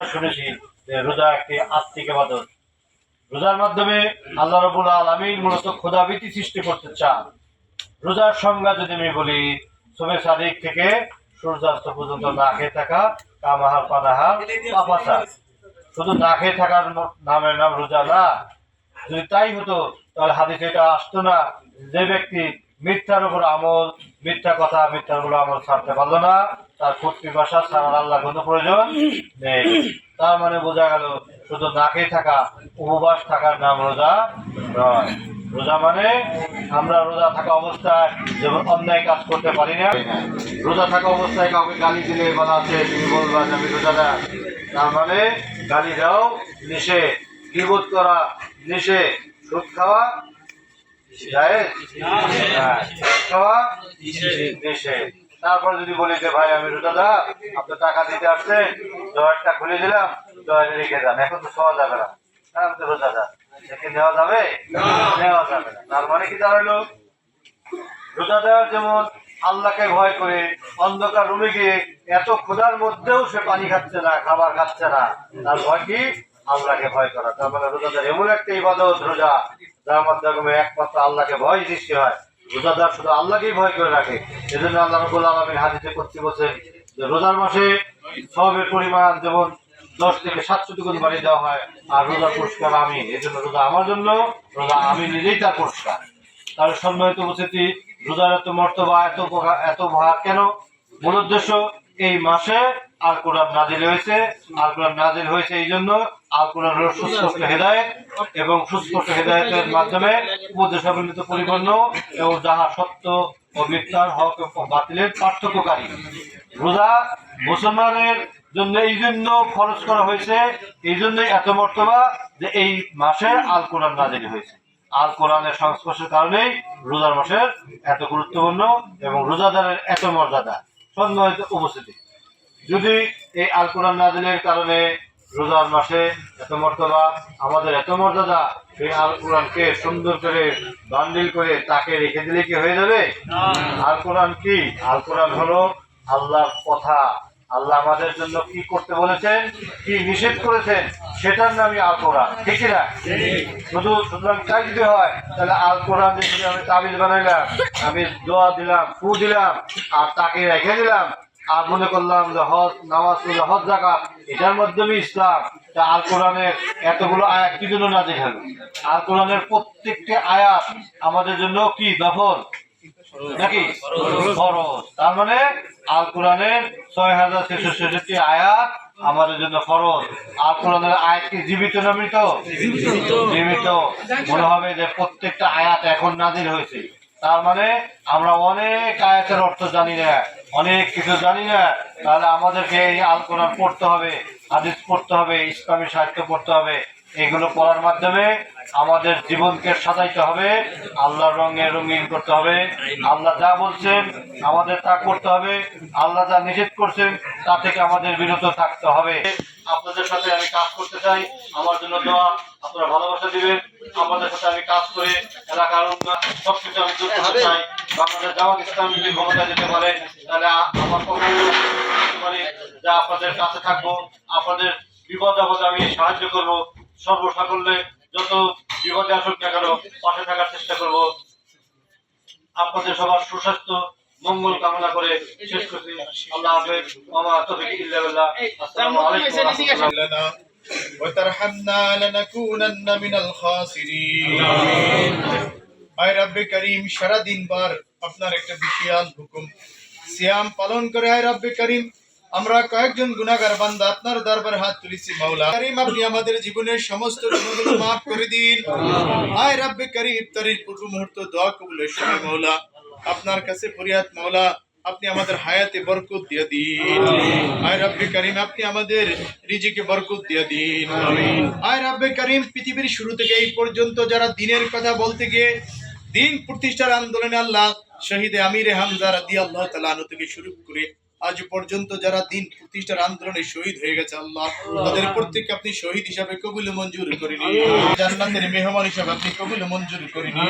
শুনেছি যে রোজা একটি আত্মিক ইবাদত রোজার মাধ্যমে আল্লাহ রবুল আলমিন মূলত ক্ষুধাবৃত্তি সৃষ্টি করতে চান। রোজার সংজ্ঞা যদি আমি বলি, সবে সাদিক থেকে সূর্যাস্ত পর্যন্ত না খেয়ে থাকা কামাহার, পানাহার পাপাচা শুধু না খেয়ে থাকার নামের নাম রোজা না। যদি তাই হতো, তাহলে হাদিসে এটা আসতো না যে ব্যক্তি মিথ্যার উপর আমল, মিথ্যা কথা, মিথ্যার উপর আমল ছাড়তে পারল না। তার কর্তৃ ভাষা আল্লাহ কোনো প্রয়োজন নেই। তার মানে বোঝা গেল শুধু না খেয়ে থাকা উপবাস থাকার নাম রোজা নয়। রোজা মানে আমরা রোজা থাকা অবস্থায় যেমন অন্যায় কাজ করতে পারি না রোজা থাকা অবস্থায় কাউকে গালি দিলে বলা আছে তুমি বলবা যে আমি রোজাদার তার মানে গালি দাও নিষেধ। বিবোধ করা? নিষেধ। সুদ খাওয়া? হ্যাঁ, খাওয়া? নিষেধ। তারপর যদি বলি যে, ভাই, আমি রোজাদার, আপনি টাকা দিতে আসছেন জয়েরটা খুলে দিলাম জয়ের রেখে যান। এখন তো খাওয়া যাবে না। মানে যেমন আল্লাহকে ভয় করে, অন্ধকার রুমে এত মধ্যেও সে পানি খাচ্ছে না, খাবার খাচ্ছে না, তার ভয় কি? আল্লাহকে ভয় করা। তার মানে রোজাদার এমন একটা ইবাদত, রোজা, যার মাধ্যমে একমাত্র আল্লাহকে ভয় সৃষ্টি হয়। রোজাদার শুধু আল্লাহকেই ভয় করে রাখে। এজন্য আল্লাহ রবুল আলমীর হাদিসে করতে বলছেন যে রোজার মাসে সবের পরিমাণ যেমন দশ থেকে সাতশো গুণ বাড়িয়ে দেওয়া হয়, আর রোজা পুরস্কার আমি। এই জন্য রোজা আমার জন্য, রোজা আমি নিজেই তার পুরস্কার। তার সম্মানিত উপস্থিতি, রোজার এত মর্তবা, এত এত ভার কেন? মূল উদ্দেশ্য, এই মাসে আল কোরআন নাজিল হয়েছে আল কোরআন নাজিল হয়েছে এই জন্য হল সুস্পষ্ট হেদায়ত এবং সুস্পষ্ট মাধ্যমে এই জন্য খরচ করা হয়েছে, এই এত মর্তবা যে এই মাসে আল কোরআন নাজিল হয়েছে। আল কোরআনের সংস্পর্শের কারণেই রোজার মাসের এত গুরুত্বপূর্ণ এবং রোজাদারের এত মর্যাদা। সম্মানিত উপস্থিতি। যদি এই আল কোরআন নাজিলের কারণে রোজার মাসে এত মর্যাদা আমাদের এত মর্যাদা সেই আল কোরআনকে সুন্দর করে বান্ডিল করে তাকে রেখে দিলে কি হয়ে যাবে? আল কোরআন কি? আল কোরআন হলো আল্লাহর কথা। আল্লাহ আমাদের জন্য কি করতে বলেছেন? কি নিষেধ করেছেন? সেটার নামই আল কোরআন। ঠিক না? শুধু সুতরাং তাই যদি হয় তাহলে আল কোরআন যদি আমি তাবিজ বানাইলাম আমি দোয়া দিলাম ফু দিলাম আর তাকে রেখে দিলাম আর মনে করলাম যে হজ নামাজ হজ জাকাত এটার মাধ্যমে ইসলাম আল কোরআনের এতগুলো আয়াত কি জন্য না দেখাল আল কোরআনের প্রত্যেকটি আয়াত আমাদের জন্য কি দফল নাকি? ফরজ। তার মানে আল কোরআনের ছয় হাজার ছয়শো ছেষট্টি আয়াত আমাদের জন্য ফরজ। আল কোরআনের আয়াত কি জীবিত না মৃত? জীবিত। মনে হবে যে প্রত্যেকটা আয়াত এখন নাজির হয়েছে। তার মানে আমরা অনেক আয়াতের অর্থ জানি না। অনেক কিছু জানি না, তাহলে আমাদেরকে এই আল কোরআন পড়তে হবে, হাদিস পড়তে হবে, ইসলামী সাহিত্য পড়তে হবে। এগুলো পড়ার মাধ্যমে আমাদের জীবনকে সাজাইতে হবে আল্লাহ রঙে রঙিন করতে হবে। আল্লাহ যা বলছেন আমাদের তা করতে হবে, আল্লাহ যা নিষেধ করছেন তা থেকে আমাদের বিরত থাকতে হবে। আপনাদের সাথে আমি কাজ করতে চাই, আমার জন্য দোয়া, আপনারা ভালোবাসা দিবেন। আমাদের সাথে আমি কাজ করে এলাকার সবকিছু আমি দূর করতে চাই। বাংলাদেশ জামাত ইসলাম যদি ক্ষমতা যেতে পারে তাহলে আমার মানে যা আপনাদের কাছে থাকব আপনাদের বিপদ আপদে আমি সাহায্য করব। সর্বসাকল্যে যত বিপদে আসুক না কেন পাশে থাকার চেষ্টা করব। আপনাদের সবার সুস্বাস্থ্য মঙ্গল কামনা করে শেষ করছি। আল্লাহ হাফেজ। মামা তফিক ইল্লাহ আসসালামু আলাইকুম। وترحمنا لنكونن من الخاسرين আয় রব্বে করিম সারা দিন বার আপনার একটা বিশাল হুকুম সিয়াম পালন করে আয় রব্বে করিম আমরা কয়েকজন গুনাহগার বান্দা আপনার দরবারে হাত তুলেছি মাওলা করিম আপনি আমাদের জীবনের সমস্ত গুণগুলো মাফ করে দিন আয় রব্বে করিম ইফতারির পূর্ব মুহূর্ত দোয়া কবুলের সময় মাওলা আপনার কাছে ফরিয়াদ মাওলা আপনি আমাদের হায়াতে বরকত দিয়ে দিন। আয় রব্বে করিম আপনি আমাদের রিজিকে বরকত দিয়ে দিন। আয় রব্বে করিম পৃথিবীর শুরু থেকে এই পর্যন্ত যারা দিনের কথা বলতে গিয়ে দিন প্রতিষ্ঠার আন্দোলনে আল্লাহ শহীদে আমিরে হামজা রাদি আল্লাহ তালা থেকে শুরু করে আজ পর্যন্ত যারা দিন প্রতিষ্ঠার আন্দোলনে শহীদ হয়ে গেছে আল্লাহ তাদের প্রত্যেককে আপনি শহীদ হিসাবে কবুল মঞ্জুর করে নিন। জান্নাতের মেহমান হিসাবে আপনি কবুল মঞ্জুর করে নিন।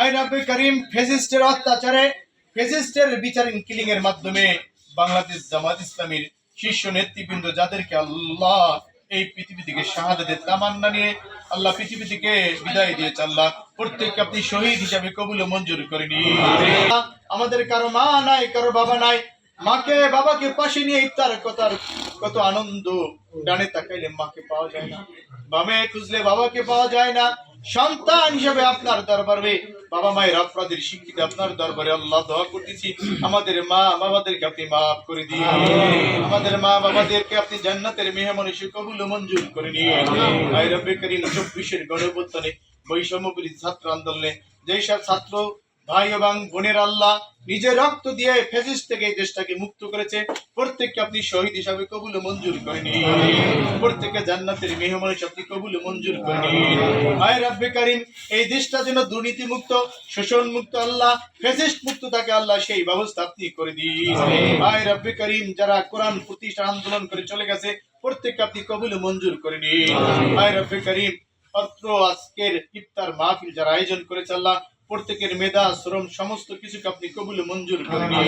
আয় রাব্বে করিম ফেসিস্টের অত্যাচারে ফেসিস্টের বিচার কিলিং এর মাধ্যমে বাংলাদেশ জামাত ইসলামীর শীর্ষ নেতৃবৃন্দ যাদেরকে আল্লাহ এই পৃথিবী থেকে শাহাদাতের তামান্না নিয়ে আল্লাহ পৃথিবী থেকে বিদায় দিয়েছে আল্লাহ, প্রত্যেককে আপনি শহীদ হিসাবে কবুল মঞ্জুর করে নিন। আমাদের কারও মা নাই, কারও বাবা নাই, মাকে, বাবাকে পাশে নিয়ে ইফতার কথার কত আনন্দ, ডানে তাকাইলে মাকে পাওয়া যায় না, বামে খুঁজলে বাবাকে পাওয়া যায় না সন্তান হিসেবে আপনার দরবারে বাবা মায়ের আপনাদের শিক্ষিত আপনার দরবারে আল্লাহ দোয়া করতেছি। আমাদের মা বাবাদেরকে আপনি মাফ করে দিয়ে আমাদের মা বাবাদেরকে আপনি জান্নাতের মেহমান এসে কবুল মঞ্জুর করে নিয়ে ভাই রব্বে করিম চব্বিশের গণবর্তনে বৈষম্য ছাত্র আন্দোলনে যেই সব ছাত্র ভাই এবং বোনের আল্লাহ নিজের রক্ত দিয়ে ফেসিস থেকে এই দেশটাকে মুক্ত করেছে। প্রত্যেককে আপনি শহীদ হিসাবে কবুল মঞ্জুর করে নিন। প্রত্যেককে জান্নাতের মেহমান হিসেবে আপনি কবুল মঞ্জুর করে নিন। আয় রাব্বে কারিম এই দেশটা যেন দুর্নীতি মুক্ত শোষণ মুক্ত আল্লাহ ফেসিস্ট মুক্ত থাকে আল্লাহ সেই ব্যবস্থা আপনি করে দিন। আয় রাব্বে কারিম যারা কোরআন প্রতিষ্ঠা আন্দোলন করে চলে গেছে প্রত্যেককে আপনি কবুল মঞ্জুর করে নিন। আয় রাব্বে কারিম অত্র আজকের ইফতার মাহফিল যারা আয়োজন করেছে আল্লাহ প্রত্যেকের মেধা শ্রম সমস্ত কিছুকে আপনি কবুল ও মঞ্জুর করে নিন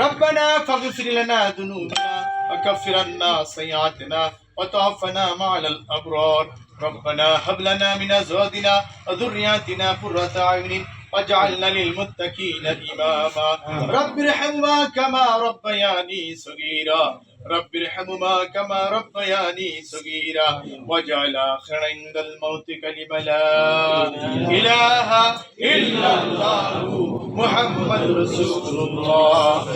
রব্বানা ফাগফির লানা দুনুবানা وكفر عنا سيئاتنا وتوفنا مع الأبرار ربنا هب لنا من أزواجنا وذرياتنا قرة أعين واجعلنا للمتقين إماما رب ارحمهما كما ربياني صغيرا رب ارحمهما كما ربياني صغيرا واجعل آخر عند الموت كلمة لا إله إلا الله محمد رسول الله.